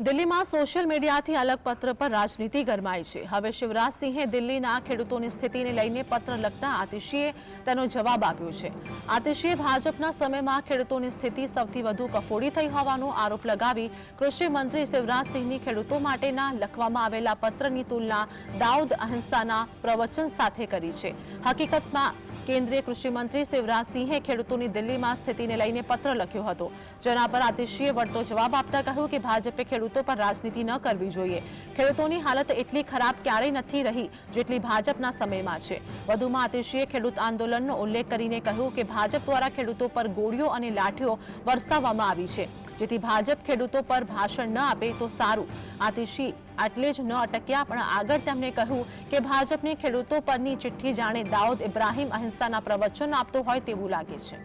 દિલ્હીમાં સોશિયલ મીડિયાથી અલગ પત્ર પર રાજનીતિ ગરમાઈ છે. હવે શિવરાજસિંહે દિલ્હીના ખેડૂતોની સ્થિતિને લઈને પત્ર લખતા આતિશીએ તેનો જવાબ આપ્યો છે. આતિશીએ ભાજપના સમયમાં ખેડૂતોની સ્થિતિ સૌથી વધુ કફોડી થઈ હોવાનો આરોપ લગાવી કૃષિ મંત્રી શિવરાજસિંહની ખેડૂતો માટેના લખવામાં આવેલા પત્રની તુલના દાઉદ અહિંસાના પ્રવચન સાથે કરી છે. હકીકતમાં કેન્દ્રીય કૃષિ મંત્રી શિવરાજસિંહે ખેડૂતોની દિલ્હીમાં સ્થિતિને લઈને પત્ર લખ્યો હતો. જેના પર આતિશીએ વળતો જવાબ આપતા કહ્યું કે ભાજપે ખેડૂતો પર રાજનીતિ ન કરવી જોઈએ. ખેડૂતોની હાલત એટલી ખરાબ ક્યારેય નથી રહી જેટલી ભાજપના સમયમાં છે. વધુમાં આતિશીએ ખેડૂત આંદોલનનો ઉલ્લેખ કરીને કહ્યું કે ભાજપ દ્વારા ખેડૂતો પર ગોળીઓ અને લાઠીઓ વરસાવવામાં આવી છે. જેથી ભાજપ ખેડૂતો પર ભાષણ ન આપે તો સારું. આતિશી આટલે જ ન અટક્યા, પણ આગળ તેમણે કહ્યું કે ભાજપની ખેડૂતો પરની ચિઠ્ઠી જાણે દાઉદ ઇબ્રાહીમ અહિંસાના પ્રવચન આપતો હોય તેવું લાગે છે.